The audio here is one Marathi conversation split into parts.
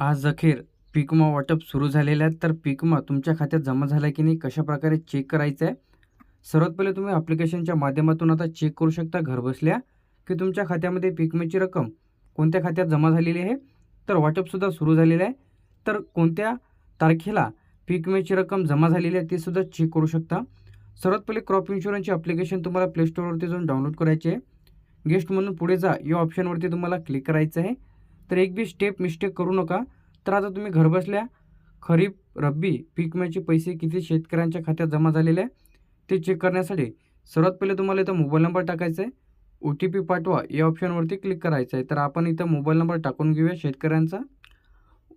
आज अखेर पिकमा वाटप सुरू झालेलं आहे. तर पिकमा तुमच्या खात्यात जमा झाला की नाही? कशाप्रकारे चेक करायचं आहे सर्वात पहिले तुम्ही ॲप्लिकेशनच्या माध्यमातून आता चेक करू शकता घरबसल्या की तुमच्या खात्यामध्ये पिकमेची रक्कम कोणत्या खात्यात जमा झालेली आहे? तर वाटपसुद्धा सुरू झालेलं आहे. तर कोणत्या तारखेला पिकमेची रक्कम जमा झालेली आहे ते सुद्धा चेक करू शकता. सर्वात पहिले क्रॉप इन्शुरन्सची ॲप्लिकेशन तुम्हाला प्ले स्टोअरवरती जाऊन डाउनलोड करायची आहे. गेस्ट म्हणून पुढे जा. या ऑप्शनवरती तुम्हाला क्लिक करायचं आहे. तर एक बी स्टेप मिस्टेक करू नका. तर आता तुम्ही घरबसल्या खरीप रब्बी पीक विम्याचे पैसे किती शेतकऱ्यांच्या खात्यात जमा झालेले आहे ते चेक करण्यासाठी सर्वात पहिले तुम्हाला इथं मोबाईल नंबर टाकायचा आहे. ओ टी पी पाठवा या ऑप्शनवरती क्लिक करायचं आहे. तर आपण इथं मोबाईल नंबर टाकून घेऊया शेतकऱ्यांचा.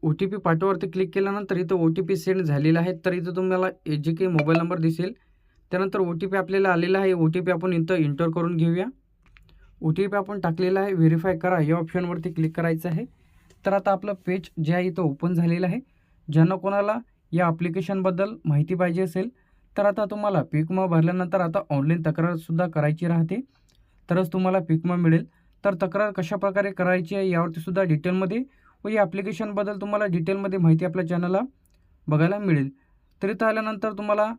ओ टी पी पाठवावरती क्लिक केल्यानंतर इथं ओ टी पी सेंड झालेला आहे. तर इथं तुम्हाला ए- जे काही मोबाईल नंबर दिसेल त्यानंतर ओ टी पी आपल्याला आलेला आहे. ओ टी पी आपण इथं इंटर करून घेऊया. ओ टी पी आपण टाकलेला आहे. व्हेरीफाय करा. या ऑप्शनवरती क्लिक करायचं आहे. तर आता आपलं पेज जे आहे इथं ओपन झालेलं आहे. ज्यांना कोणाला या ॲप्लिकेशनबद्दल माहिती पाहिजे असेल तर आता तुम्हाला पीकमा भरल्यानंतर आता ऑनलाईन तक्रारसुद्धा करायची राहते. तरच तुम्हाला पीकमा मिळेल. तर तक्रार कशाप्रकारे करायची आहे यावरतीसुद्धा डिटेलमध्ये व या ॲप्लिकेशनबद्दल तुम्हाला डिटेलमध्ये माहिती आपल्या चॅनलला बघायला मिळेल. तर इथं आल्यानंतर तुम्हाला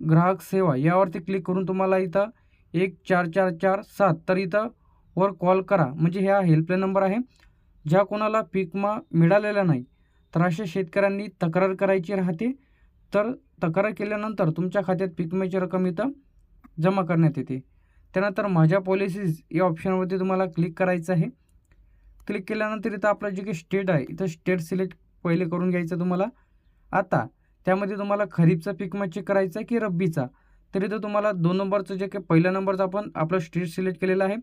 ग्राहक सेवा यावरती क्लिक करून तुम्हाला इथं एक चार चार चार सात तर इथं वर कॉल करा. म्हणजे ह्या हेल्पलाईन नंबर आहे. ज्या कोणाला पीकमा मिळालेला नाही तर अशा शेतकऱ्यांनी तक्रार करायची राहते. तर तक्रार केल्यानंतर तुमच्या खात्यात पीक रक्कम इथं जमा करण्यात येते. त्यानंतर माझ्या पॉलिसीज या ऑप्शनवरती तुम्हाला क्लिक करायचं आहे. क्लिक केल्यानंतर इथं आपलं जे काही स्टेट आहे इथं स्टेट सिलेक्ट पहिले करून घ्यायचं तुम्हाला. आता त्यामध्ये तुम्हाला खरीपचा पीक विमा चेक करायचा आहे की रब्बीचा? तर इथं तुम्हाला दोन नंबरचं जे काही पहिल्या नंबरचं आपण आपलं स्टेट सिलेक्ट केलेलं आहे.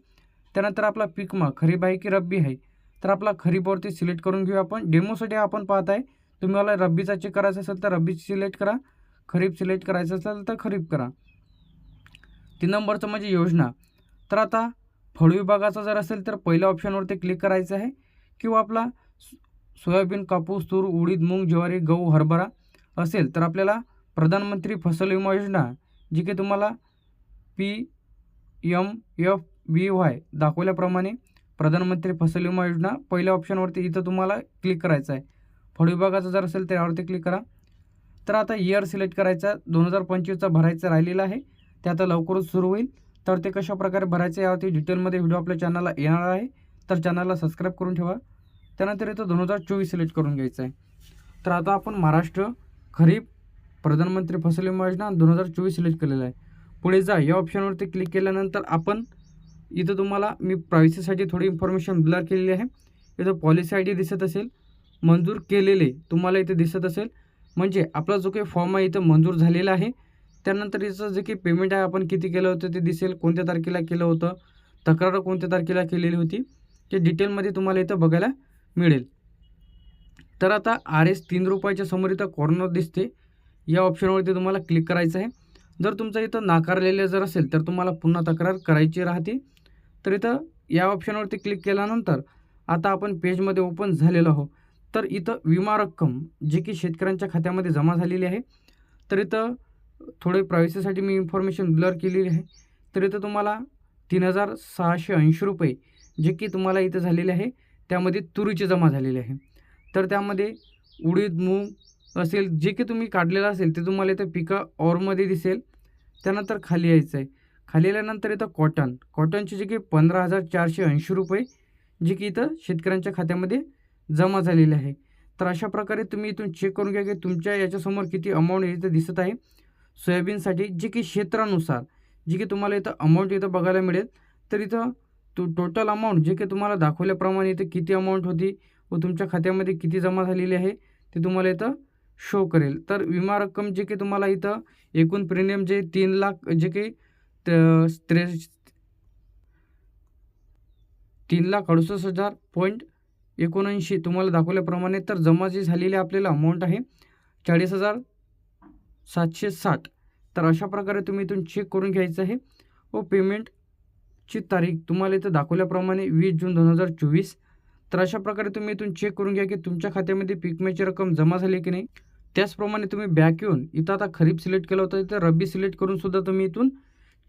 त्यानंतर आपला पीक मग खरीप आहे की रब्बी आहे? तर आपला खरीपवरती सिलेक्ट करून घेऊ आपण. डेमोसाठी आपण पाहत आहे तुम्हाला रब्बीचा चेक करायचा असेल तर रब्बी सिलेक्ट करा. खरीप सिलेक्ट करायचं असेल तर खरीप करा. तीन नंबरचं म्हणजे योजना. तर आता फळ विभागाचा जर असेल तर पहिल्या ऑप्शनवरती क्लिक करायचं आहे. किंवा आपला सोयाबीन कापूस तूर उडीद मूग ज्वारी गहू हरभरा असेल तर आपल्याला प्रधानमंत्री फसल विमा योजना जी की तुम्हाला P M F B Y दाखवल्याप्रमाणे प्रधानमंत्री फसल विमा योजना पहिल्या ऑप्शनवरती इथं तुम्हाला क्लिक करायचं आहे. फळ विभागाचं जर असेल तर यावरती क्लिक करा. तर आता इयर सिलेक्ट करायचा दोन हजार पंचवीसचा भरायचा राहिलेला आहे. ते आता लवकरच सुरू होईल. तर ते कशा प्रकारे भरायचे यावरती डिटेलमध्ये व्हिडिओ आपल्या चॅनलला येणार आहे. तर चॅनलला सबस्क्राईब करून ठेवा. त्यानंतर इथं दोन हजार चोवीस सिलेक्ट करून घ्यायचं आहे. तर आता आपण महाराष्ट्र खरीप प्रधानमंत्री फसल विमा योजना दोन हजार चोवीस सिलेक्ट केलेलं आहे. पुढे जा या ऑप्शनवरती क्लिक केल्यानंतर आपण इथं तुम्हाला मी प्रायव्हसीसाठी थोडी इन्फॉर्मेशन ब्लर केलेली आहे. इथं पॉलिसी आय डी दिसत असेल मंजूर केलेले तुम्हाला इथे दिसत असेल. म्हणजे आपला जो काही फॉर्म आहे इथं मंजूर झालेला आहे. त्यानंतर याचं जे काही पेमेंट आहे आपण किती केलं होतं ते दिसेल कोणत्या तारखेला केलं होतं तक्रार कोणत्या तारखेला केलेली होती ते डिटेलमध्ये तुम्हाला इथं बघायला मिळेल. तर आता आर एस तीन रुपयाच्या समोर इथं कॉर्नर दिसते. या ऑप्शनवरती तुम्हाला क्लिक करायचं आहे. जर तुमचं इथं नाकारलेलं जर असेल तर तुम्हाला पुन्हा तक्रार करायची राहते. तर इथं या ऑप्शनवरती क्लिक केल्यानंतर आता आपण पेजमध्ये ओपन झालेलो आहोत. तर इथं विमा रक्कम जी की शेतकऱ्यांच्या खात्यामध्ये जमा झालेली आहे. तर इथं थोडे प्रायव्हसीसाठी मी इन्फॉर्मेशन ब्लर केलेली आहे. तर इथं तुम्हाला तीन हजार सहाशे ऐंशी रुपये जे की तुम्हाला इथं झालेले आहे त्यामध्ये तुरीची जमा झालेली आहे. तर त्यामध्ये उडीद मूग असेल जे की तुम्ही काढलेलं असेल ते तुम्हाला इथं पिका ऑरमध्ये दिसेल. त्यानंतर खाली यायचं आहे खाली आल्यानंतर इथं कॉटन कॉटनचे जे की पंधरा हजार चारशे ऐंशी रुपये जे की इथं शेतकऱ्यांच्या खात्यामध्ये जमा झालेले आहे. तर अशा प्रकारे तुम्ही इथून चेक करून घ्या की तुमच्या याच्यासमोर किती अमाऊंट इथं दिसत आहे. सोयाबीनसाठी जे की क्षेत्रानुसार जी की तुम्हाला इथं अमाऊंट इथं बघायला मिळेल. तर इथं तो टोटल अमाऊंट जे की तुम्हाला दाखवल्याप्रमाणे इथं किती अमाऊंट होती व तुमच्या खात्यामध्ये किती जमा झालेली आहे ते तुम्हाला इथं शो करेल. तर विमा रक्कम जे की तुम्हाला इथं एकूण प्रीमियम जे तीन लाख जे की त- त्रे तीन लाख अडुसष्ट हजार पॉईंट एकोणऐंशी तुम्हाला दाखवल्याप्रमाणे तर जमा जी झालेली आपल्याला अमाऊंट आहे चाळीस हजार सातशे साठ. तर अशा प्रकारे तुम्ही इथून चेक करून घ्यायचं आहे व पेमेंटची तारीख तुम्हाला इथं दाखवल्याप्रमाणे वीस जून दोन हजार चोवीस. तर अशा प्रकारे तुम्ही इथून चेक करून घ्या की तुमच्या खात्यामध्ये पीक रक्कम जमा झाली की नाही. त्याचप्रमाणे तुम्ही बॅक येऊन इथं आता खरीप सिलेक्ट केलं होतं इथं रब्बी सिलेक्ट करून सुद्धा तुम्ही इथून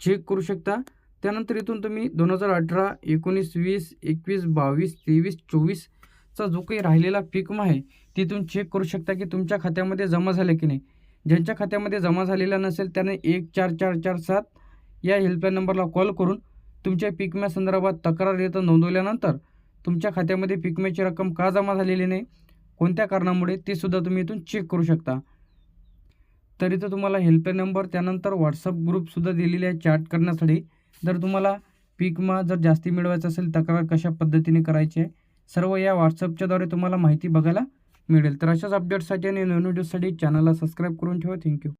चेक करू शकता. त्यानंतर इथून तुम्ही दोन हजार अठरा एकोणीस वीस एकवीस बावीस तेवीस चोवीसचा जो काही राहिलेला पीक आहे तिथून चेक करू शकता की तुमच्या खात्यामध्ये जमा झाले की नाही. ज्यांच्या खात्यामध्ये जमा झालेला नसेल त्याने एक चार चार चार सात या हेल्पलाईन नंबरला कॉल करून तुमच्या पिकम्यासंदर्भात तक्रार येतं नोंदवल्यानंतर तुमच्या खात्यामध्ये पिकम्याची रक्कम का जमा झालेली नाही? कोणत्या कारणामुळे ते सुद्धा तुम्ही इथून चेक करू शकता. तर इथं तुम्हाला हेल्पलाईन नंबर त्यानंतर व्हॉट्सअप ग्रुपसुद्धा दिलेले आहे चॅट करण्यासाठी. जर तुम्हाला पीकमा जर जास्ती मिळवायचा असेल तक्रार कशा पद्धतीने करायची आहे सर्व या व्हॉट्सअपच्याद्वारे तुम्हाला माहिती बघायला मिळेल. तर अशाच अपडेट्ससाठी आणि नवीन व्हिडिओसाठी चॅनलला सबस्क्राईब करून ठेवा. थँक्यू